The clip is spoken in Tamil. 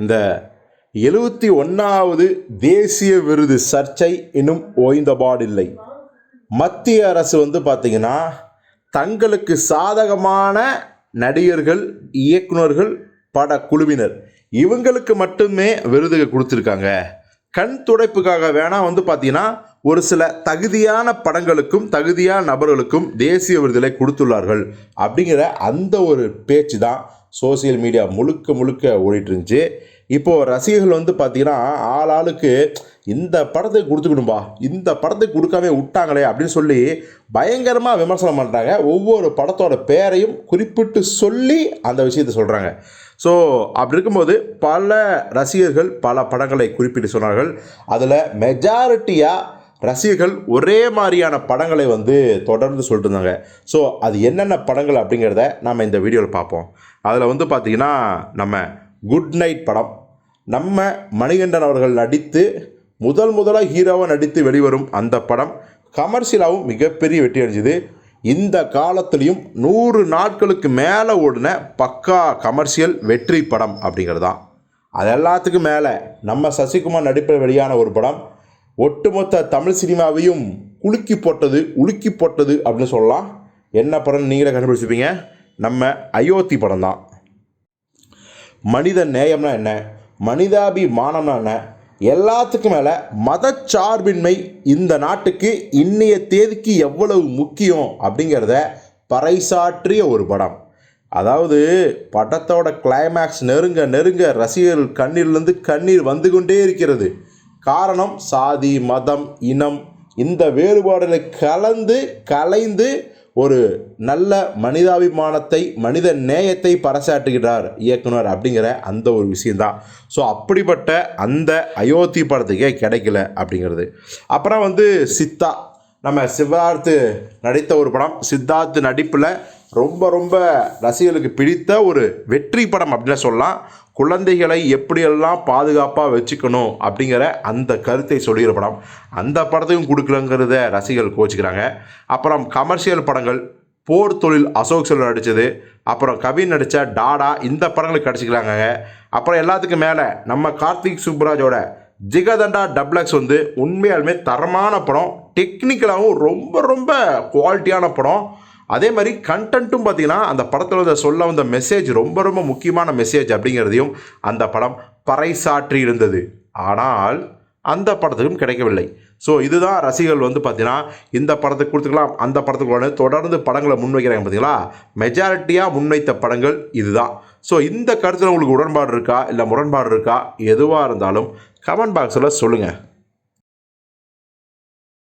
இந்த எழுபத்தி ஒன்றாவது தேசிய விருது சர்ச்சை இன்னும் ஓய்ந்தபாடில்லை. மத்திய அரசு வந்து பார்த்திங்கன்னா தங்களுக்கு சாதகமான நடிகர்கள் இயக்குனர்கள் படக்குழுவினர் இவங்களுக்கு மட்டுமே விருதுக கொடுத்துருக்காங்க. கண் துடைப்புக்காக வேணால் வந்து பார்த்தீங்கன்னா ஒரு சில தகுதியான படங்களுக்கும் தகுதியான நபர்களுக்கும் தேசிய விருதுகளை கொடுத்துள்ளார்கள். அப்படிங்கிற அந்த ஒரு பேச்சு தான் சோசியல் மீடியா முழுக்க முழுக்க ஓடிட்டு இருந்துச்சு இப்போது ரசிகர்கள் வந்து பார்த்தீங்கன்னா ஆள் ஆளுக்கு இந்த படத்தை கொடுத்துக்கணும்பா இந்த படத்துக்கு கொடுக்காம விட்டாங்களே அப்படின்னு சொல்லி பயங்கரமாக விமர்சனம் பண்ணுறாங்க ஒவ்வொரு படத்தோட பேரையும் குறிப்பிட்டு சொல்லி அந்த விஷயத்தை சொல்கிறாங்க ஸோ அப்படி இருக்கும்போது பல ரசிகர்கள் பல படங்களை குறிப்பிட்டு சொன்னார்கள். அதில் மெஜாரிட்டியாக ரசிகர்கள் ஒரே மாதிரியான படங்களை வந்து தொடர்ந்து சொல்லிட்டு இருந்தாங்க. ஸோ அது என்னென்ன படங்கள் அப்படிங்கிறத நம்ம இந்த வீடியோவில் பார்ப்போம். அதில் வந்து பார்த்திங்கன்னா நம்ம குட் நைட் படம் நம்ம மணிகண்டன் அவர்கள் நடித்து முதல் முதலாக ஹீரோவாக நடித்து வெளிவரும் அந்த படம் கமர்ஷியலாகவும் மிகப்பெரிய வெற்றி அடைஞ்சுது. இந்த காலத்துலேயும் நூறு நாட்களுக்கு மேலே ஓடின பக்கா கமர்ஷியல் வெற்றி படம் அப்படிங்கிறது தான் அது எல்லாத்துக்கும் மேலே நம்ம சசிகுமார் நடிப்பில் வெளியான ஒரு படம். ஒட்டுமொத்த தமிழ் சினிமாவையும் குலுக்கி போட்டது உலுக்கி போட்டது அப்படின்னு சொல்லலாம். என்ன படம் நீங்களே கண்டுபிடிச்சிப்பீங்க நம்ம அயோத்தி படம் தான் மனித நேயம்னா என்ன? மனிதாபிமானம்னா என்ன? எல்லாத்துக்கும் மேலே மதச்சார்பின்மை இந்த நாட்டுக்கு இன்னைய தேதிக்கு எவ்வளவு முக்கியம் அப்படிங்கிறத பறைசாற்றிய ஒரு படம். அதாவது படத்தோட கிளைமேக்ஸ் நெருங்க நெருங்க ரசிகர்கள் கண்ணீர்லேருந்து கண்ணீர் வந்து கொண்டே இருக்கிறது. காரணம் சாதி மதம் இனம் இந்த வேறுபாடுகளை கலந்து கலைந்து ஒரு நல்ல மனிதாபிமானத்தை மனித நேயத்தை பறைசாட்டுகிறார் இயக்குனர் அப்படிங்கிற அந்த ஒரு விஷயந்தான் ஸோ அப்படிப்பட்ட அந்த அயோத்தி படத்துக்கே கிடைக்கல அப்படிங்கிறது. அப்புறம் வந்து சித்தா. நம்ம சித்தார்த்து நடித்த ஒரு படம் சித்தார்த்து நடிப்பில் ரொம்ப ரொம்ப ரசிகர்களுக்கு பிடித்த ஒரு வெற்றி படம் அப்படின்னு சொல்லலாம். குழந்தைகளை எப்படியெல்லாம் பாதுகாப்பாக வச்சுக்கணும் அப்படிங்கிற அந்த கருத்தை சொல்லுகிற படம். அந்த படத்தையும் கொடுக்கலங்கிறத ரசிகர்கள் கோச்சிக்கிறாங்க அப்புறம் கமர்ஷியல் படங்கள். போர் தொழில் அசோக் செல்வன் நடித்தது அப்புறம் கவின் நடித்த டாடா இந்த படங்களுக்கு கிடச்சிக்கிறாங்க அப்புறம் எல்லாத்துக்கும் மேலே நம்ம கார்த்திக் சுப்ராஜோட ஜிகதண்டா டப்ளக்ஸ் வந்து உண்மையாலுமே தரமான படம். டெக்னிக்கலாகவும் ரொம்ப ரொம்ப குவாலிட்டியான படம். அதே மாதிரி கண்டென்ட்டும் பார்த்தீங்கன்னா அந்த படத்தில் வந்து சொல்ல வந்த மெசேஜ் ரொம்ப ரொம்ப முக்கியமான மெசேஜ் அப்படிங்கிறதையும் அந்த படம் பறைசாற்றி இருந்தது. ஆனால் அந்த படத்துக்கும் கிடைக்கவில்லை. ஸோ இதுதான் ரசிகர்கள் வந்து பார்த்தீங்கன்னா இந்த படத்துக்கு கொடுத்துக்கலாம் அந்த படத்துக்கு உடனே தொடர்ந்து படங்களை முன்வைக்கிறாங்க பார்த்தீங்களா? மெஜாரிட்டியாக முன்வைத்த படங்கள் இதுதான். ஸோ இந்த கருத்தில் உங்களுக்கு உடன்பாடு இருக்கா? இல்லை முரண்பாடு இருக்கா? எதுவாக இருந்தாலும் கமெண்ட் பாக்ஸில் சொல்லுங்கள்